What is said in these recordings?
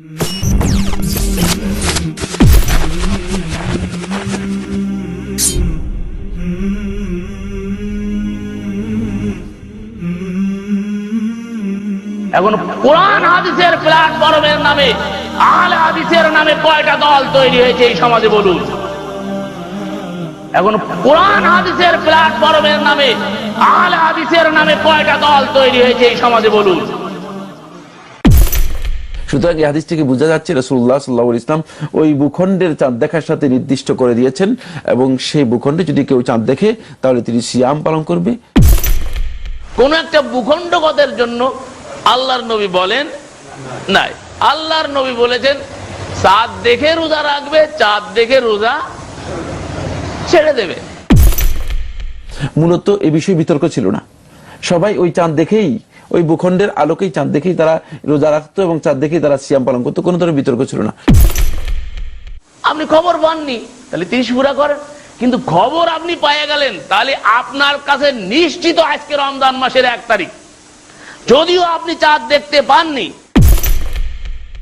এখন কোরআন হাদিসের প্ল্যাটফর্মের নামে, আহলে হাদিসের নামে কয়টা দল তৈরি হয়েছে এই সমাজে বলুন। এখন কোরআন হাদিসের প্ল্যাটফর্মের নামে, আহলে হাদিসের নামে কয়টা দল তৈরি হয়েছে এই সমাজে বলুন। সুতরাং এই হাদিস থেকে বোঝা যাচ্ছে রসুল্লাহ সাল্লাহ ইসলাম ওই ভূখণ্ডের চাঁদ দেখার সাথে নির্দিষ্ট করে দিয়েছেন এবং সেই ভূখণ্ডে যদি কেউ চাঁদ দেখে তাহলে তিনি সিয়াম পালন করবে। কোন একটা ভূখণ্ডগতের জন্য আল্লাহর নবী বলেন নাই। আল্লাহর নবী বলেছেন চাঁদ দেখে রোজা রাখবে চাঁদ দেখে রোজা ছেড়ে দেবে। মূলত এ বিষয়ে বিতর্ক ছিল না। সবাই ওই চাঁদ দেখেই ওই ভূখণ্ডের আলোকেই চাঁদ দেখেই তারা রোজা রাখতো এবং চাঁদ দেখেই তারা সিয়াম পালন করতো। কোনো ধরনের বিতর্ক ছিল না। আপনি খবর পাননি? তাহলে তিরিশ পুরা করেন। কিন্তু খবর আপনি পাইয়ে গেলেন তাহলে আপনার কাছে নিশ্চিত আজকে রমজান মাসের এক তারিখ। যদিও আপনি চাঁদ দেখতে পাননি।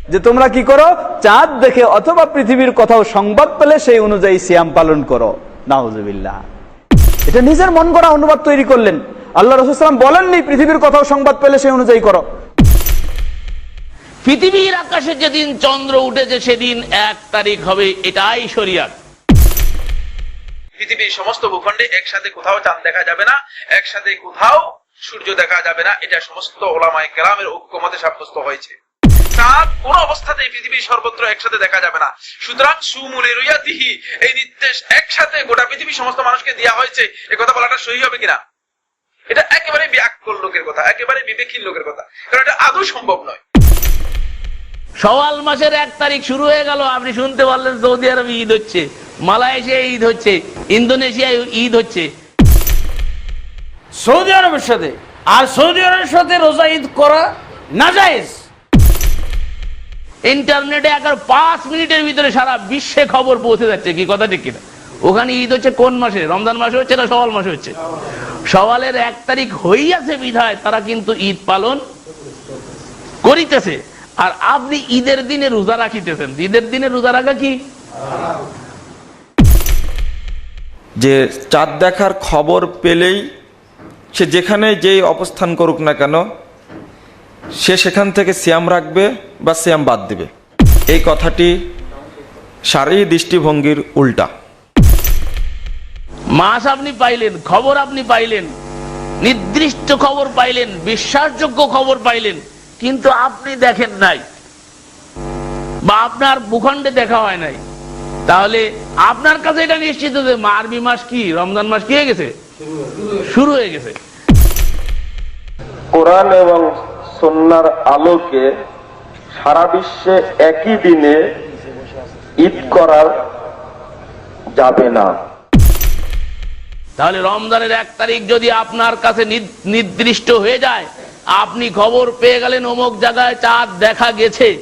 যে তোমরা কি করো? চাঁদ দেখে অথবা পৃথিবীর কোথাও সংবাদ পেলে সেই অনুযায়ী সিয়াম পালন করো। নাউজুবিল্লাহ। এটা নিজের মন করা অনুবাদ তৈরি করলেন। আল্লাহ রসুলাম বলেননি পৃথিবীর কোথাও সংবাদ পেলে সেই অনুযায়ী করো। পৃথিবীর আকাশে যেদিন চন্দ্র উঠেছে সেদিন এক তারিখ হবে এটাই শরিয়াত। পৃথিবীর সমস্ত ভূখণ্ডে একসাথে কোথাও চাঁদ দেখা যাবে না একসাথে কোথাও সূর্য দেখা যাবে না এটা সমস্ত ওলামায় কেরামের ঐক্যমতে সাব্যস্ত হয়েছে। চাঁদ কোন অবস্থাতেই পৃথিবীর সর্বত্র একসাথে দেখা যাবে না। সুতরাং সুমুলে দিহি এই নির্দেশ একসাথে গোটা পৃথিবীর সমস্ত মানুষকে দেওয়া হয়েছে এ কথা বলাটা সহি হবে কিনা? এটা একেবারে ব্যাকল লোকের কথা একেবারে বিবেকহীন লোকের কথা। কারণ এটা আদৌ সম্ভব নয়। সওয়াল মাসের এক তারিখ শুরু হয়ে গেল আপনি শুনতে পারলেন সৌদি আরবে ঈদ হচ্ছে মালয়েশিয়ায় ঈদ হচ্ছে ইন্দোনেশিয়ায় ঈদ হচ্ছে। সৌদি আরবের সাথে আর সৌদি আরবের সাথে রোজা ঈদ করা না জায়েজ ইন্টারনেটে একবার পাঁচ মিনিটের ভিতরে সারা বিশ্বে খবর পৌঁছে যাচ্ছে কি কথা ঠিক কিনা? ওখানে ঈদ হচ্ছে কোন মাসে? রমজান মাসে হচ্ছে না সওয়াল মাসে হচ্ছে? সওয়ালের এক তারিখ হইয়াছে বিধায় তারা কিন্তু ঈদ পালন করিতেছে। আর আপনি ঈদের দিনে রোজা রাখিতেছেন। ঈদের দিনে রোজা রাখা কি? যে চাঁদ দেখার খবর পেলেই সে যেখানে যেই অবস্থান করুক না কেন, সে সেখান থেকে শ্যাম রাখবে বা শ্যাম বাদ দিবে। এই কথাটি সারি দৃষ্টিভঙ্গির উল্টা। মাস আপনি পাইলেন, খবর আপনি পাইলেন, নির্দিষ্ট খবর পাইলেন, বিশ্বাসযোগ্য খবর পাইলেন, কিন্তু আপনি দেখেন নাই বা আপনার ভূখণ্ডে দেখা হয় নাই। তাহলে আপনার কাছে এটা নিশ্চিত যে আরবি মাস কি, রমজান মাস কি হয়ে গেছে? শুরু হয়ে গেছে। কোরআন এবং সন্ন্যার আলোকে সারা বিশ্বে একই দিনে ঈদ করার যাবে না। তাহলে রমজানের এক তারিখ যদি আপনার কাছে নির- নির্দিষ্ট হয়ে যায় আপনি খবর পেয়ে গেলেন অমুক জায়গায় চাঁদ দেখা গেছে।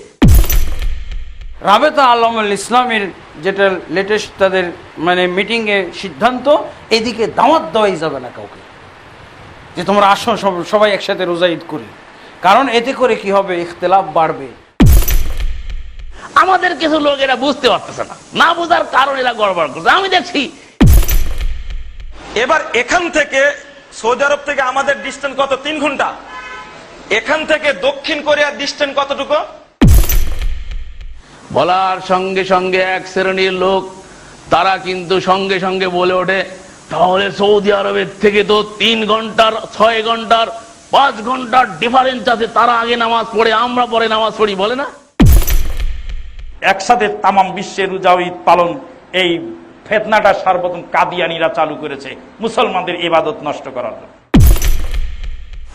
রাবেতা আলমুল ইসলামের যেটা লেটেস্ট তাদের মানে মিটিংয়ে সিদ্ধান্ত এদিকে দাওয়াত দেওয়াই যাবে না কাউকে। যে তোমরা আসো সবাই একসাথে রোজা ঈদ করি। কারণ এতে করে কি হবে? ইখতলাফ বাড়বে। আমাদের কিছু লোক এরা বুঝতে পারতেছে না। না বোঝার কারণ এরা গড়বড় করছে। আমি দেখছি এবার এখান থেকে সৌদি আরব থেকে আমাদের ডিস্টেন্স কত? তিন ঘণ্টা। এখান থেকে দক্ষিণ কোরিয়ার ডিস্টেন্স কতটুকু? বলার সঙ্গে সঙ্গে এক শ্রেণির লোক তারা কিন্তু সঙ্গে সঙ্গে বলে ওঠে তাহলে সৌদি আরবের থেকে তো তিন ঘণ্টার ছয় ঘণ্টার পাঁচ ঘণ্টার ডিফারেন্স আছে। তারা আগে নামাজ পড়ে আমরা পরে নামাজ পড়ি বলে না? একসাথে তামাম বিশ্বের রোজা ঈদ পালন এই ফেতনাটা সর্বপ্রথম কাদিয়ানিরা চালু করেছে মুসলমানদের ইবাদত নষ্ট করার জন্য।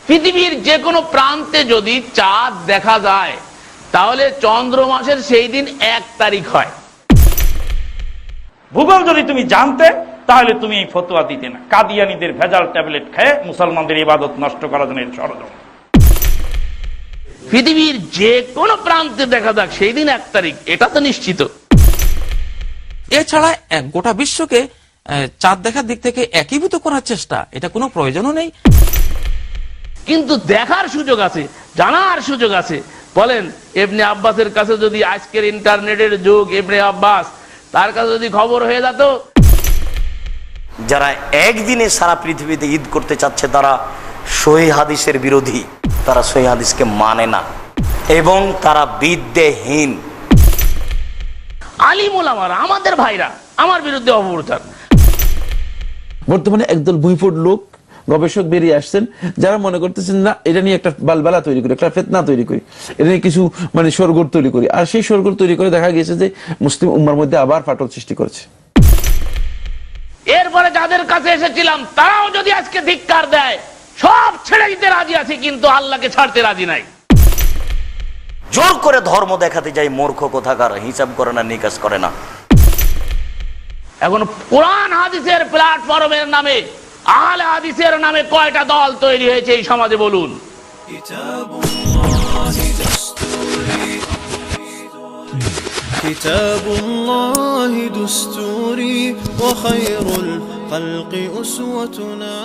পৃথিবীর যে কোনো প্রান্তে যদি চাঁদ দেখা যায় তাহলে চন্দ্র মাসের সেই দিন এক তারিখ হয়। ভূগোল যদি তুমি জানতে তাহলে তুমি এই ফতোয়া দিতে না। কাদিয়ানিদের ভেজাল ট্যাবলেট খেয়ে মুসলমানদের ইবাদত নষ্ট করার জন্য ষড়যন্ত্র। পৃথিবীর যে কোনো প্রান্তে দেখা যাক সেই দিন এক তারিখ এটা তো নিশ্চিত। এছাড়া এক গোটা বিশ্বকে চাঁদ দেখার দিক থেকে একীভূত করার চেষ্টা এটা কোনো প্রয়োজনও নেই। কিন্তু দেখার সুযোগ আছে জানার সুযোগ আছে। বলেন এমনি আব্বাসের কাছে যদি আজকের ইন্টারনেটের যুগ এমনি আব্বাস তার কাছে যদি খবর হয়ে যেত। যারা একদিনে সারা পৃথিবীতে ঈদ করতে চাচ্ছে তারা সহি হাদিসের বিরোধী। তারা সহি হাদিসকে মানে না। এবং তারা বিদ্যেহীন। আলিমুল আমার আমাদের ভাইরা আমার বিরুদ্ধে অপপ্রচার বর্তমানে একদল ভুইফুট লোক গবেষক বেরিয়ে আসছেন যারা মনে করতেছেন না এটা নিয়ে একটা বালবালা তৈরি করি একটা ফেতনা তৈরি করি এটা নিয়ে কিছু মানে সরগোর তৈরি করি। আর সেই সরগোর তৈরি করে দেখা গেছে যে মুসলিম উম্মার মধ্যে আবার ফাটল সৃষ্টি করেছে। এরপরে যাদের কাছে এসেছিলাম তারাও যদি আজকে ধিক্কার দেয় সব ছেড়ে দিতে রাজি আছে কিন্তু আল্লাহকে ছাড়তে রাজি নাই। জোর করে ধর্ম দেখাতে যায় মূর্খ কোথাকার হিসাব করে না নিকাশ করে না এখন কোরআন হাদিসের প্ল্যাটফর্মের নামে আহলে হাদিসের নামে কয়টা দল তৈরি হয়েছে এই সমাজে বলুন كتاب الله دستوري وخير الخلق أسوتنا